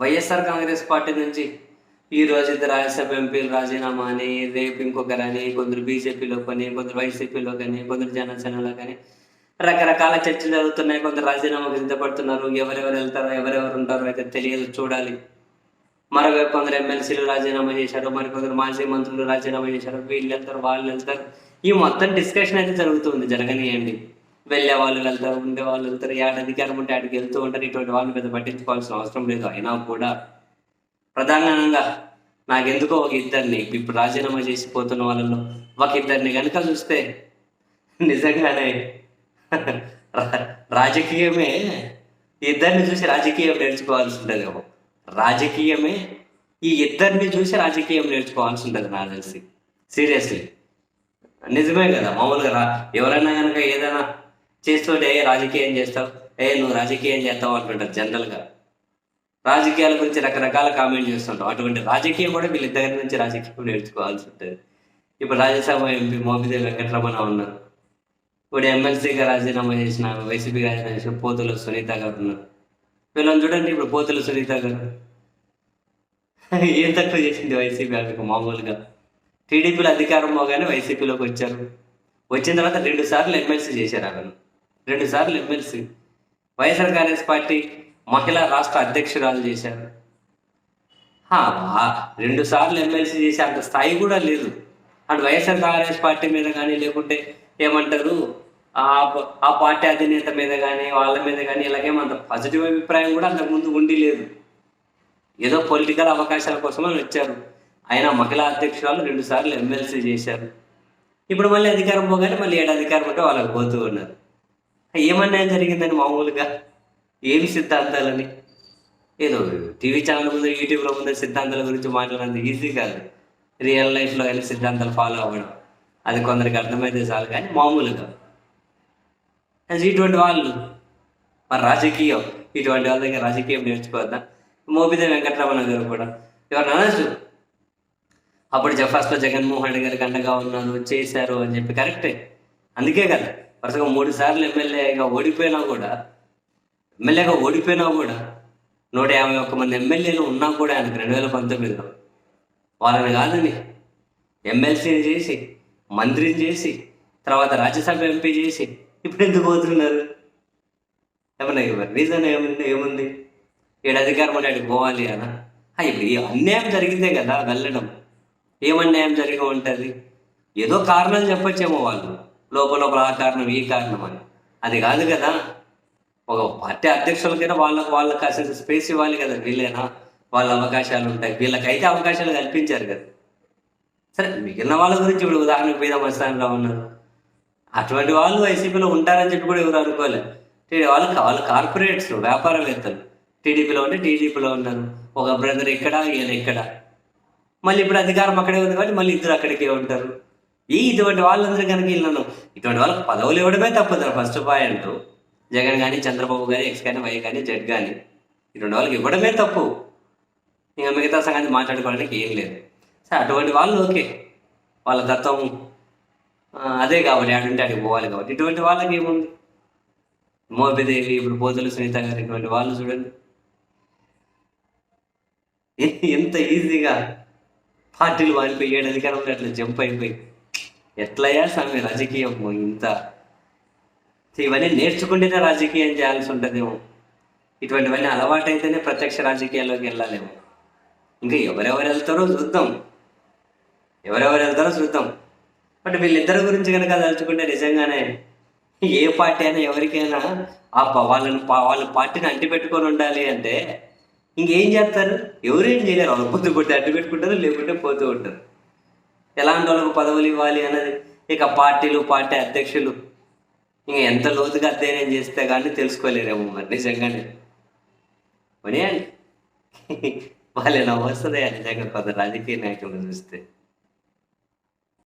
YSR Congress party నుంచి ఈ రోజు ఇద్దరు రాజ్యసభ ఎంపీలు రాజీనామా అని రేపు ఇంకొకరని కొందరు బీజేపీలో కానీ కొందరు వైసీపీలో కానీ కొందరు జనసేనలో కానీ రకరకాల చర్చలు జరుగుతున్నాయి. కొందరు రాజీనామాకు సిద్ధపడుతున్నారు ఎవరెవరు వెళ్తారో ఎవరెవరు ఉంటారో అయితే తెలియదు చూడాలి. మరోవైపు కొందరు ఎమ్మెల్సీలు రాజీనామా చేశారు మరి కొందరు మాజీ మంత్రులు రాజీనామా చేశారు. వీళ్ళు వెళ్తారు వాళ్ళు వెళ్తారు. ఈ మొత్తం డిస్కషన్ అయితే జరుగుతుంది జరగనియండి. వెళ్ళే వాళ్ళు వెళ్తారు ఉండే వాళ్ళు వెళ్తారు. ఏడు అధికారం ఉంటే ఆడికి వెళ్తూ ఉంటారు. ఇటువంటి వాళ్ళని పెద్ద పట్టించుకోవాల్సిన అవసరం లేదు. అయినా కూడా ప్రధానంగా నాకెందుకో ఒక ఇద్దరిని ఇప్పుడు రాజీనామా చేసి పోతున్న వాళ్ళలో ఒక ఇద్దరిని కనుక చూస్తే నిజంగానే రా- రాజకీయమే ఈ ఇద్దరిని చూసి రాజకీయం నేర్చుకోవాల్సి ఉంటుంది రాజకీయమే ఈ ఇద్దరిని చూసి రాజకీయం నేర్చుకోవాల్సి ఉంటుంది నాకు తెలిసి. సీరియస్లీ. నిజమే కదా మామూలుగా రా ఎవరైనా కనుక ఏదైనా చేస్తుంటే ఏ రాజకీయం చేస్తావు? ఏ నువ్వు రాజకీయం చేస్తావు? అంటుంటారు జనరల్గా. రాజకీయాల గురించి రకరకాల కామెంట్ చేస్తుంటాం. అటువంటి రాజకీయం కూడా వీళ్ళిద్దరి నుంచి రాజకీయం నేర్చుకోవాల్సి ఉంటుంది. ఇప్పుడు రాజ్యసభ ఎంపీ మోపిదేవి వెంకటరమణ ఉన్నారు. ఇప్పుడు ఎమ్మెల్సీగా రాజీనామా చేసిన వైసీపీ రాజీనామా చేసిన పోతులు సునీత గారు ఉన్నారు. వీళ్ళని చూడండి ఇప్పుడు పోతులు సునీత గారు. ఏం తక్కువ చేసింది వైసీపీ ఆమెకు మామూలుగా? టీడీపీలో అధికారం పోగానే వైసీపీలోకి వచ్చారు. వచ్చిన తర్వాత రెండు సార్లు ఎమ్మెల్సీ చేశారు ఆమెను. రెండు సార్లు ఎమ్మెల్సీ. వైఎస్ఆర్ కాంగ్రెస్ పార్టీ మహిళా రాష్ట్ర అధ్యక్షురాలు చేశారు. రెండు సార్లు ఎమ్మెల్సీ చేసే అంత స్థాయి కూడా లేదు. అండ్ వైఎస్ఆర్ కాంగ్రెస్ పార్టీ మీద కానీ లేకుంటే ఏమంటారు ఆ ఆ పార్టీ అధినేత మీద కానీ వాళ్ళ మీద కానీ ఇలాగేమంత పాజిటివ్ అభిప్రాయం కూడా అంతకుముందు ఉండి లేదు. ఏదో పొలిటికల్ అవకాశాల కోసమని వచ్చారు. ఆయన మహిళా అధ్యక్షురాలు రెండు సార్లు ఎమ్మెల్సీ చేశారు. ఇప్పుడు మళ్ళీ అధికారం పోగానే మళ్ళీ ఏడు అధికారం ఉంటే వాళ్ళకి పోతూ ఉన్నారు. ఏమన్నా జరిగిందని మామూలుగా? ఏమి సిద్ధాంతాలని? ఏదో టీవీ ఛానల్ ముందు యూట్యూబ్లో ముందు సిద్ధాంతాల గురించి మాట్లాడడం ఈజీ కాదు. రియల్ లైఫ్లో వెళ్ళి సిద్ధాంతాలు ఫాలో అవ్వడం. అది కొందరికి అర్థమైతే చాలు కానీ మామూలుగా. ఇటువంటి వాళ్ళు. మరి రాజకీయం. ఇటువంటి వాళ్ళ దగ్గర రాజకీయం నేర్చుకోవద్దా? మోపిదే వెంకటరమణ గారు కూడా. ఎవరు అనొచ్చు? అప్పుడు జ- ఫస్ట్లో జగన్మోహన్ రెడ్డి గారికి అండగా ఉన్నారు చేశారు అని చెప్పి కరెక్టే. అందుకే కదా. వరుసగా మూడు సార్లు ఎమ్మెల్యేగా ఓడిపోయినా కూడా ఎమ్మెల్యేగా ఓడిపోయినా కూడా నూట యాభై ఒక్క మంది ఎమ్మెల్యేలు ఉన్నా కూడా ఆయనకు రెండు వేల పంతొమ్మిదిలో. వాళ్ళని కాదని ఎమ్మెల్సీని చేసి మంత్రిని చేసి తర్వాత రాజ్యసభ ఎంపీ చేసి ఇప్పుడు ఎందుకు పోతున్నారు? ఏమన్నా రీజన్ ఏముంది ఏముంది? ఏడు అధికారం ఉంటే పోవాలి అనా ఇప్పుడు ఈ అన్యాయం జరిగిందే కదా వెళ్ళడం. ఏమన్యాయం జరిగి ఉంటుంది? ఏదో కారణాలు చెప్పొచ్చేమో వాళ్ళు. లోపల లోపల ఆ కారణం ఈ కారణం అని. అది కాదు కదా. ఒక పార్టీ అధ్యక్షులకైనా వాళ్ళకి వాళ్ళకి కాసేసి స్పేస్ ఇవ్వాలి కదా వీళ్ళైనా. వాళ్ళ అవకాశాలు ఉంటాయి. వీళ్ళకైతే అవకాశాలు కల్పించారు కదా. సరే మిగిలిన వాళ్ళ గురించి ఇప్పుడు ఉదాహరణకు మీద మస్తాన్లో ఉన్నారు. అటువంటి వాళ్ళు వైసీపీలో ఉంటారని చెప్పి కూడా ఎవరు అనుకోలేదు వాళ్ళు వాళ్ళు కార్పొరేట్స్ వ్యాపారవేత్తలు. టీడీపీలో ఉంటే టీడీపీలో ఉన్నారు. ఒక బ్రదర్ ఇక్కడ ఈయన ఇక్కడ మళ్ళీ ఇప్పుడు అధికారం అక్కడే ఉంది కాబట్టి మళ్ళీ ఇద్దరు అక్కడికే ఉంటారు. ఈ ఇటువంటి వాళ్ళందరూ కనుక వీళ్ళను ఇటువంటి వాళ్ళకి పదవులు ఇవ్వడమే తప్పదు ఫస్ట్ పాయింట్ జగన్ కానీ చంద్రబాబు కానీ ఎక్స్ కానీ వై కానీ జడ్ కానీ ఇటువంటి వాళ్ళకి ఇవ్వడమే తప్పు. ఇంకా మిగతా సంగతి మాట్లాడుకోవడానికి ఏం లేదు. సరే అటువంటి వాళ్ళు ఓకే. వాళ్ళ దత్తం అదే కాబట్టి ఆడుంటే అడిగి పోవాలి కాబట్టి. ఇటువంటి వాళ్ళకి ఏముంది? మోపిదేవి ఇప్పుడు పోతులు సునీత గారు ఇటువంటి వాళ్ళు చూడండి. ఎంత ఈజీగా పార్టీలు వాడిపోయి ఏడు అధికారంలో అట్లా జంప్ అయిపోయి. ఎట్లయ్యా స్వామి రాజకీయం? ఇంత. ఇవన్నీ నేర్చుకుంటేనే రాజకీయం చేయాల్సి ఉంటుందేమో. ఇటువంటివన్నీ అలవాటైతేనే ప్రత్యక్ష రాజకీయాల్లోకి వెళ్ళాలేమో. ఇంకా ఎవరెవరు వెళ్తారో చూద్దాం. ఎవరెవరు వెళ్తారో చూద్దాం. బట్ వీళ్ళిద్దరి గురించి కనుక తలుచుకుంటే నిజంగానే ఏ పార్టీ అయినా ఎవరికైనా ఆ ప- వాళ్ళని వాళ్ళ పార్టీని అంటిపెట్టుకొని ఉండాలి అంటే ఇంకేం చేస్తారు? ఎవరేం చేయలేరు. వాళ్ళు పొద్దు కొట్టి అడ్డు పెట్టుకుంటారు లేకుంటే పోతూ ఉంటారు. ఎలాంటి వాళ్ళకు పదవులు ఇవ్వాలి అన్నది? ఇక పార్టీలు పార్టీ అధ్యక్షులు. ఇంకా ఎంత లోతుగా అధ్యయనం చేస్తే కానీ తెలుసుకోలేరేమో మరి నిజంగానే. కొనియండి వాళ్ళే నవ్వు వస్తుంది నిజంగా కొంత రాజకీయ నాయకులు చూస్తే.